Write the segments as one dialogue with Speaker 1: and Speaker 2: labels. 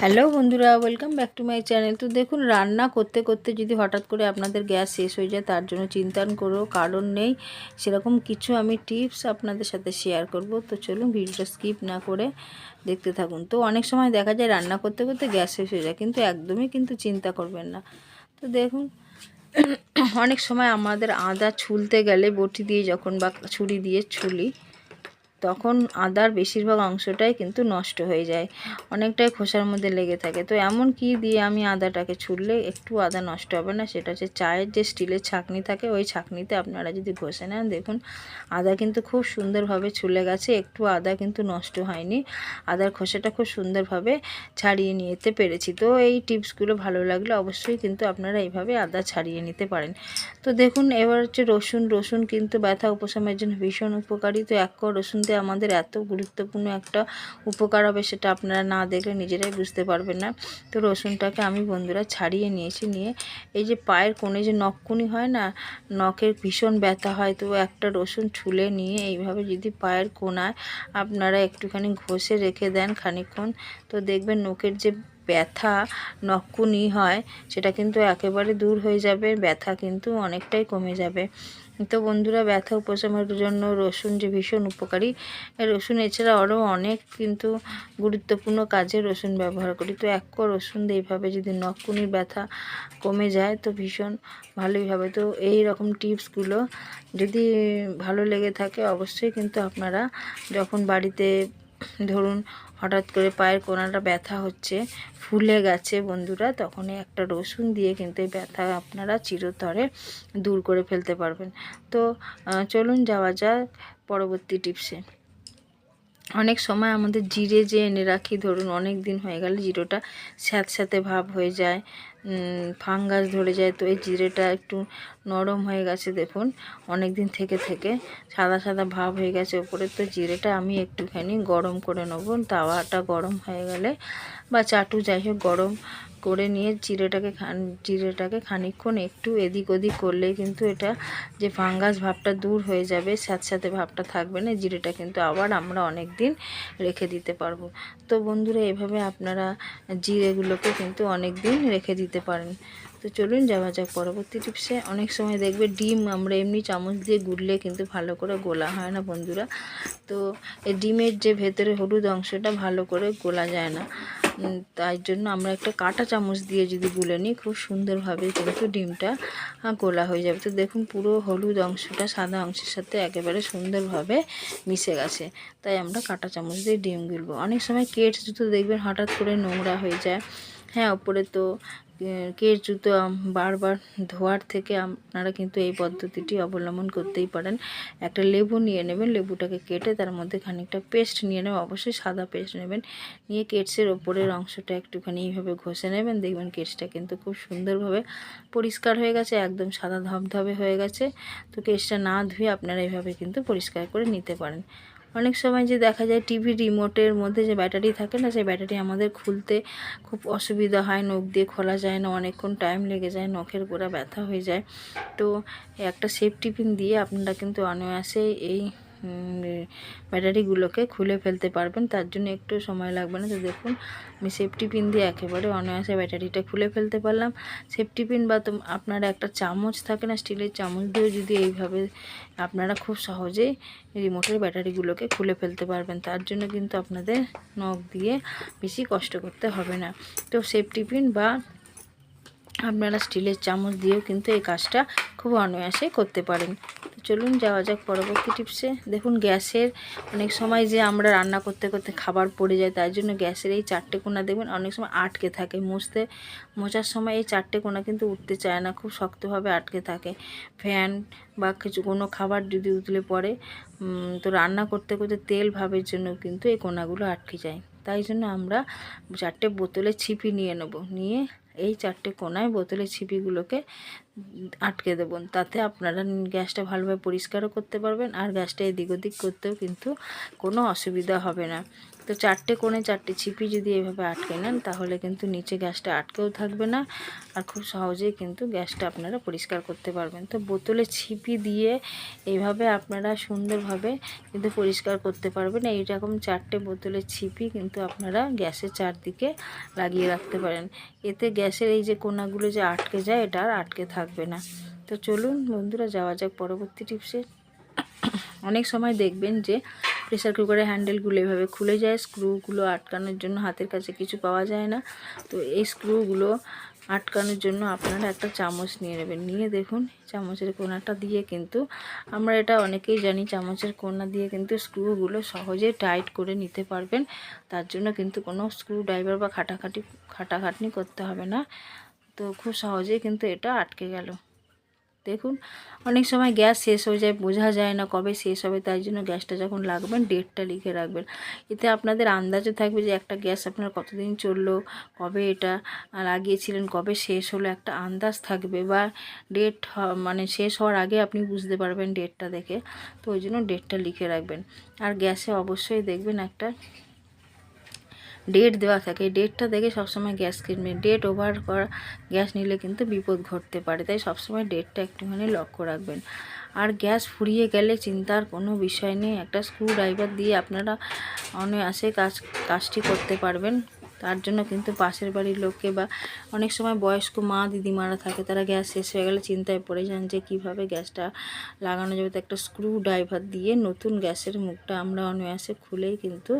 Speaker 1: Hello বন্ধুরা welcome back to my channel তো দেখুন, রান্না করতে করতে যদি হঠাৎ করে আপনাদের গ্যাস শেষ হয়ে যায়, তার জন্য চিন্তান করো কারণ নেই। সেরকম কিছু আমি টিপস আপনাদের সাথে শেয়ার করব। তো চলুন, ভিডিওটা স্কিপ না করে দেখতে থাকুন। তো অনেক সময় দেখা যায়, রান্না করতে করতে গ্যাস শেষ হয়ে যায়, কিন্তু একদমই কিন্তু চিন্তা করবেন না। তো দেখুন, অনেক সময় আমাদের আদা ছুলতে গেলে বটি দিয়ে যখন বা ছুরি দিয়ে ছুলি তখন আদার বেশিরভাগ অংশটাই কিন্তু নষ্ট হয়ে যায়, অনেকটাই খোসার মধ্যে লেগে থাকে। তো এমন কি দিয়ে আমি আদাটাকে ছুললে একটু আদা নষ্ট হবে না? সেটা হচ্ছে চায়ের যে স্টিলের ছাকনি থাকে, ওই ছাকনিতে আপনারা যদি ঘষে নেন, দেখুন আদা কিন্তু খুব সুন্দরভাবে ছুলে গেছে, একটু আদা কিন্তু নষ্ট হয়নি। আদার খোসাটা খুব সুন্দরভাবে ছাড়িয়ে নিতে পেরেছি। তো এই টিপসগুলো ভালো লাগলে অবশ্যই কিন্তু আপনারা এইভাবে আদা ছাড়িয়ে নিতে পারেন। তো দেখুন, এবার হচ্ছে রসুন রসুন কিন্তু ব্যথা উপশমের জন্য ভীষণ উপকারী। তো এক কোয়া রসুন দিয়ে আমাদের এত গুরুত্বপূর্ণ একটা উপকার হবে সেটা আপনারা না দেখলে নিজেরাই বুঝতে পারবেন না। তো রসুনটাকে আমি বন্ধুরা ছাড়িয়ে নিয়েছি, নিয়ে এই যে পায়ের কোণে যে নখকুনি হয় না, নখের ভীষণ ব্যথা হয়, তো একটা রসুন ছুলে নিয়ে এইভাবে যদি পায়ের কোনায় আপনারা একটুখানি ঘষে রেখে দেন খানিকক্ষণ, তো দেখবেন নখের যে ব্যথা নকুনি হয়, সেটা কিন্তু একেবারে দূর হয়ে যাবে, ব্যথা কিন্তু অনেকটাই কমে যাবে। তো বন্ধুরা ব্যথা উপশমের জন্য রসুন যে ভীষণ উপকারী। রসুন এছাড়া আরও অনেক কিন্তু গুরুত্বপূর্ণ কাজে রসুন ব্যবহার করি। তো এক ক রসুন দিয়ে এইভাবে যদি নখকুনির ব্যথা কমে যায় তো ভীষণ ভালোই হবে। তো এই রকম টিপসগুলো যদি ভালো লেগে থাকে অবশ্যই কিন্তু আপনারা যখন বাড়িতে ধরুন হঠাৎ করে পায়ের কোনাটা ব্যথা হচ্ছে, ফুলে গেছে বন্ধুরা, তখনই একটা রসুন দিয়ে কিন্তু এই ব্যথা আপনারা চিরতরে দূর করে ফেলতে পারবেন। তো চলুন যাওয়া যাক পরবর্তী টিপসে। অনেক সময় আমাদের জিরে যে এনে রাখি, ধরুন অনেক দিন হয়ে গেলে জিরোটা স্যাঁতস্যাঁতে ভাব হয়ে যায় ফাঙ্গাস ধরে যায়, তো এই জিরেটা একটু নরম হয়ে গেছে দেখুন, অনেক দিন থেকে থেকে সাদা সাদা ভাব হয়ে গেছে ওপরে তো জিরেটা আমি একটুখানি গরম করে নেব, তাওয়াটা গরম হয়ে গেলে বা চাটু যাই হোক গরম করে নিয়ে জিরেটাকে খান জিরেটাকে খানিকক্ষণ একটু এদিক ওদিক করলে কিন্তু এটা যে ফাঙ্গাস ভাবটা দূর হয়ে যাবে স্যাঁতস্যাঁতে ভাবটা থাকবে না, জিরেটা কিন্তু আবার আমরা অনেক দিন রেখে দিতে পারব। তো বন্ধুরা, এভাবে আপনারা জিরেগুলোকে কিন্তু অনেক দিন রেখে দিতে পারেন। তো চলুন, যাওয়া যাক পরবর্তী টিপসে। অনেক সময় দেখবে ডিম আমরা এমনি চামচ দিয়ে গুললে কিন্তু ভালো করে গোলা হয় না বন্ধুরা। তো ডিমের যে ভেতরে হলুদ অংশটা ভালো করে গোলা যায় না। তাই জন্য আমরা একটা কাটা চামচ দিয়ে যদি গুলে নিই, খুব সুন্দরভাবে কিন্তু ডিমটা গোলা হয়ে যাবে। তো দেখুন, পুরো হলুদ অংশটা সাদা অংশের সাথে একেবারে সুন্দরভাবে মিশে গেছে। তাই আমরা কাটা চামচ দিয়ে ডিম গুলবো। অনেক সময় কেটস জুতো দেখবেন হঠাৎ করে নোংরা হয়ে যায়। হ্যাঁ ওপরে তো কের জুতো বারবার ধোয়ার থেকে আপনারা কিন্তু এই পদ্ধতিটি অবলম্বন করতেই পারেন। একটা লেবু নিয়ে নেবেন, লেবুটাকে কেটে তার মধ্যে খানিকটা পেস্ট নিয়ে নেবেন, অবশ্যই সাদা পেস্ট নেবেন। নিয়ে কেটসের ওপরের অংশটা একটুখানি এইভাবে ঘষে নেবেন, দেখবেন কেটসটা কিন্তু খুব সুন্দরভাবে পরিষ্কার হয়ে গেছে, একদম সাদা ধবধবে হয়ে গেছে। তো কেটসটা না ধুয়ে আপনারা এইভাবে কিন্তু পরিষ্কার করে নিতে পারেন। অনেক সময় যে দেখা যায় টিভি রিমোটের মধ্যে যে ব্যাটারি থাকে না, সেই ব্যাটারি আমাদের খুলতে খুব অসুবিধা হয়, নখ দিয়ে খোলা যায় না, অনেকক্ষণ টাইম লেগে যায়, নখের গোড়া ব্যথা হয়ে যায়। তো একটা সেফ টিফিন দিয়ে আপনারা কিন্তু অনায়াসে এই ব্যাটারিগুলোকে খুলে ফেলতে পারবেন। তার জন্য একটু সময় লাগবে না। তো দেখুন, আমি সেফটি পিন দিয়ে একেবারে অনায়াসে ব্যাটারিটা খুলে ফেলতে পারলাম। সেফটি পিন বা তো, আপনারা একটা চামচ থাকে না, স্টিলের চামচ দিয়েও যদি এইভাবে আপনারা খুব সহজেই রিমোটের ব্যাটারিগুলোকে খুলে ফেলতে পারবেন। তার জন্য কিন্তু আপনাদের নখ দিয়ে বেশি কষ্ট করতে হবে না। তো সেফটি পিন বা আপনারা স্টিলের চামচ দিয়েও কিন্তু এই কাজটা খুব অনায়াসে করতে পারেন। তো চলুন যাওয়া যাক পরবর্তী টিপসে। দেখুন, গ্যাসের অনেক সময় যে আমরা রান্না করতে করতে খাবার পড়ে যায় তাই জন্য গ্যাসের এই চারটে কোনা দেখবেন অনেক সময় আটকে থাকে। মুছতে মোচার সময় এই চারটে কোনা কিন্তু উঠতে চায় না, খুব শক্তভাবে আটকে থাকে। ফ্যান বা কিছু কোনো খাবার যদি উতলে পড়ে তো রান্না করতে করতে তেল ভাবের জন্য কিন্তু এই কোনাগুলো আটকে যায়। তাই জন্য আমরা চারটে বোতলে ছিপি নিয়ে নেব। নিয়ে এই চারটে কোনায় বোতলের ছিপিগুলোকে আটকে দেবেন তাতে আপনারা গ্যাসটা ভালোভাবে পরিষ্কারও করতে পারবেন আর গ্যাসটা এদিক ওদিক করতেও কিন্তু কোনো অসুবিধা হবে না। তো চারটে কোণে চারটে ছিপি যদি এভাবে আটকে নেন, তাহলে কিন্তু নিচে গ্যাসটা আটকেও থাকবে না। আর খুব সহজেই কিন্তু গ্যাসটা আপনারা পরিষ্কার করতে পারবেন। তো বোতলে ছিপি দিয়ে এইভাবে আপনারা সুন্দরভাবে কিন্তু পরিষ্কার করতে পারবেন। এইরকম চারটে বোতলে ছিপি কিন্তু আপনারা গ্যাসের চারদিকে লাগিয়ে রাখতে পারেন। এতে গ্যাসের এই যে কোনাগুলো যে আটকে যায়, এটা আর আটকে থাকবে না। তো চলুন বন্ধুরা, যাওয়া যাক পরবর্তী টিপসে। অনেক সময় দেখবেন যে প্রেসার কুকারের হ্যান্ডেলগুলো এভাবে খুলে যায়, স্ক্রুগুলো আটকানোর জন্য হাতের কাছে কিছু পাওয়া যায় না। তো এই স্ক্রুগুলো আটকানোর জন্য আপনারা একটা চামচ নিয়ে নেবেন। নিয়ে দেখুন, চামচের কোনাটা দিয়ে কিন্তু আমরা এটা অনেকেই জানি চামচের কোনা দিয়ে কিন্তু স্ক্রুগুলো সহজে টাইট করে নিতে পারবেন। তার জন্য কিন্তু কোনো স্ক্রু ড্রাইভার বা খাটাখাটি, খাটাখাটনি করতে হবে না। তো খুব সহজেই কিন্তু এটা আটকে গেল। দেখুন, অনেক সময় গ্যাস শেষ হয়ে যায়, বোঝা যায় না কবে শেষ হবে, তাই জন্য গ্যাসটা যখন লাগবেন, ডেটটা লিখে রাখবেন। এতে আপনাদের আন্দাজও থাকবে যে একটা গ্যাস আপনার কতদিন চলল, কবে এটা লাগিয়েছিলেন, কবে শেষ হলো, একটা আন্দাজ থাকবে বা ডেট মানে শেষ হওয়ার আগে আপনি বুঝতে পারবেন ডেটটা দেখে। তো ওই জন্য ডেটটা লিখে রাখবেন। আর গ্যাসে অবশ্যই দেখবেন একটা ডেট দেওয়া থাকে। ডেটটা দেখে সবসময় গ্যাস কিনবে। ডেট ওভার করা গ্যাস নিলে কিন্তু বিপদ ঘটতে পারে। তাই সবসময় ডেটটা একটুখানি লক্ষ্য রাখবেন। আর গ্যাস ফুরিয়ে গেলে চিন্তার কোনো বিষয় নেই। একটা স্ক্রু ড্রাইভার দিয়ে আপনারা অনায়াসে কাজ, কাজটি করতে পারবেন। তার জন্য কিন্তু পাশের বাড়ির লোককে বা অনেক সময় বয়স্ক মা দিদিমারা থাকে, তারা গ্যাস শেষ হয়ে গেলে চিন্তায় পড়ে যান যে কীভাবে গ্যাসটা লাগানো যাবে। তো একটা স্ক্রু ড্রাইভার দিয়ে নতুন গ্যাসের মুখটা আমরা অনায়াসে খুলেই কিন্তু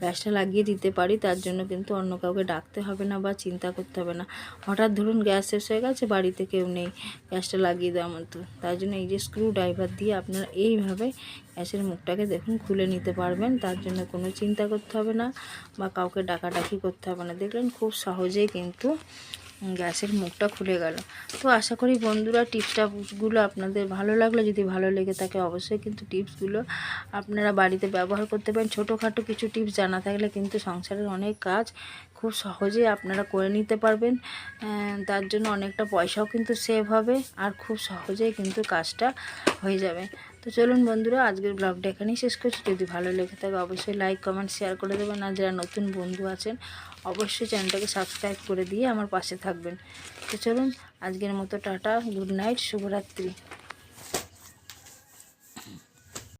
Speaker 1: গ্যাসটা লাগিয়ে দিতে পারি। তার জন্য কিন্তু অন্য কাউকে ডাকতে হবে না বা চিন্তা করতে হবে না। হঠাৎ ধরুন গ্যাস শেষ হয়ে গেছে, বাড়িতে কেউ নেই, গ্যাসটা লাগিয়ে দেওয়ার মতো। তার জন্য এই যে স্ক্রু ড্রাইভার দিয়ে আপনারা এইভাবে গ্যাসের মুখটাকে দেখুন, খুলে নিতে পারবেন। তার জন্য কোনো চিন্তা করতে হবে না বা কাউকে ডাকাডাকি করতে হবে না। দেখলেন খুব সহজেই কিন্তু গ্যাসের মুখটা খুলে গেল। তো আশা করি বন্ধুরা টিপসটাগুলো আপনাদের ভালো লাগলে। যদি ভালো লেগে থাকে অবশ্যই কিন্তু টিপসগুলো আপনারা বাড়িতে ব্যবহার করতে পারেন। ছোটোখাটো কিছু টিপস জানা থাকলে কিন্তু সংসারের অনেক কাজ খুব সহজেই আপনারা করে নিতে পারবেন। তার জন্য অনেকটা পয়সাও কিন্তু সেভ হবে আর খুব সহজেই কিন্তু কাজটা হয়ে যাবে। তো চলুন বন্ধুরা, আজকের ব্লগটা এখানেই শেষ করছি। যদি ভালো লেগে থাকে, অবশ্যই লাইক কমেন্ট শেয়ার করে দেবেন। আর যারা নতুন বন্ধু আছেন, অবশ্যই চ্যানেলটাকে সাবস্ক্রাইব করে দিয়ে আমার পাশে থাকবেন। তো চলুন, আজকের মতো টাটা গুড নাইট শুভরাত্রি।